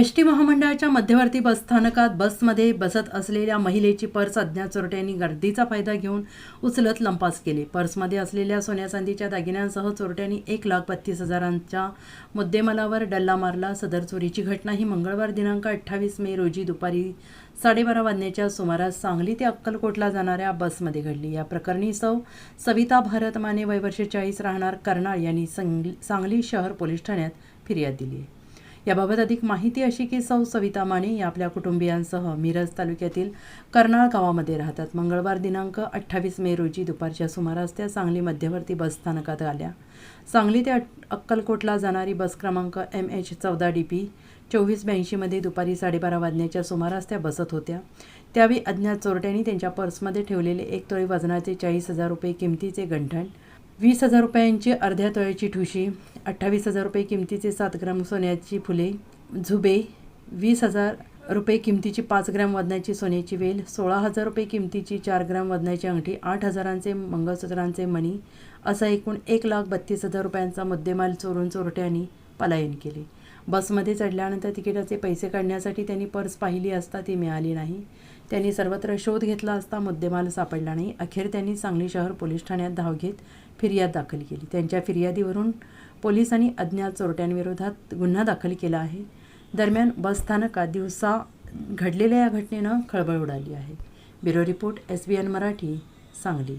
S T महामंडळाच्या मध्यवर्ती बसस्थानकात बसमध्ये बसत असलेल्या महिलेची पर्स अज्ञात चोरट्यांनी गर्दीचा फायदा घेऊन उचलत लंपास केली. पर्समध्ये असलेल्या सोन्या चांदीच्या दागिन्यांसह चोरट्यांनी एक लाख बत्तीस हजारांच्या मुद्देमालावर डल्ला मारला. सदर चोरीची घटना ही मंगळवार दिनांक अठ्ठावीस मे रोजी दुपारी साडेबारा वाजण्याच्या सुमारास सांगली ते अक्कलकोटला जाणाऱ्या बसमध्ये घडली. या प्रकरणी सौ सविता भारत माने वय चाळीस राहणार कर्नाळ यांनी सांगली शहर पोलीस ठाण्यात फिर्याद दिली आहे. याबाबत अधिक माहिती अशी की सौ सविता माने या आपल्या कुटुंबियांसह मिरज तालुक्यातील कर्नाळ गावामध्ये राहतात. मंगळवार दिनांक अठ्ठावीस मे रोजी दुपारच्या सुमारास त्या सांगली मध्यवर्ती बस स्थानकात आल्या. सांगली ते अक्कलकोटला जाणारी बस क्रमांक एम एच चौदा डी पी चोवीस ब्याऐंशीमध्ये दुपारी साडेबारा वाजण्याच्या सुमारास त्या बसत होत्या. त्यावेळी अज्ञात चोरट्यांनी त्यांच्या पर्समध्ये ठेवलेले एक तोळी वजनाचे चाळीस हजार रुपये किमतीचे गंठण वीस हजार रुपयांची अर्ध्या तळ्याची ठुशी अठ्ठावीस हजार रुपये किमतीचे सात ग्राम सोन्याची फुले झुबे वीस हजार रुपये किमतीची पाच ग्राम वजनाची सोन्याची वेल सोळा हजार रुपये किमतीची चार ग्राम वजनाची अंगठी आठ हजारांचे मंगळसूत्रांचे मणी असा एकूण एक लाख बत्तीस हजार रुपयांचा मुद्देमाल चोरून चोरट्यांनी पलायन केले. बसमध्ये चढल्यानंतर तिकिटाचे पैसे काढण्यासाठी त्यांनी पर्स पाहिली असता ती मिळाली नाही. त्यांनी सर्वत्र शोध घेतला असता मुद्देमाल सापडला नाही. अखेर त्यांनी सांगली शहर पोलीस ठाण्यात धाव घेत फिर्याद दाखल केली. त्यांच्या फिर्यादीवरून पोलिसांनी अज्ञात चोरट्यांविरोधात गुन्हा दाखल केला आहे. दरम्यान बसस्थानकात दिवसा घडलेल्या या घटनेनं खळबळ उडाली आहे. Bureau report S B N Marathi Sangli.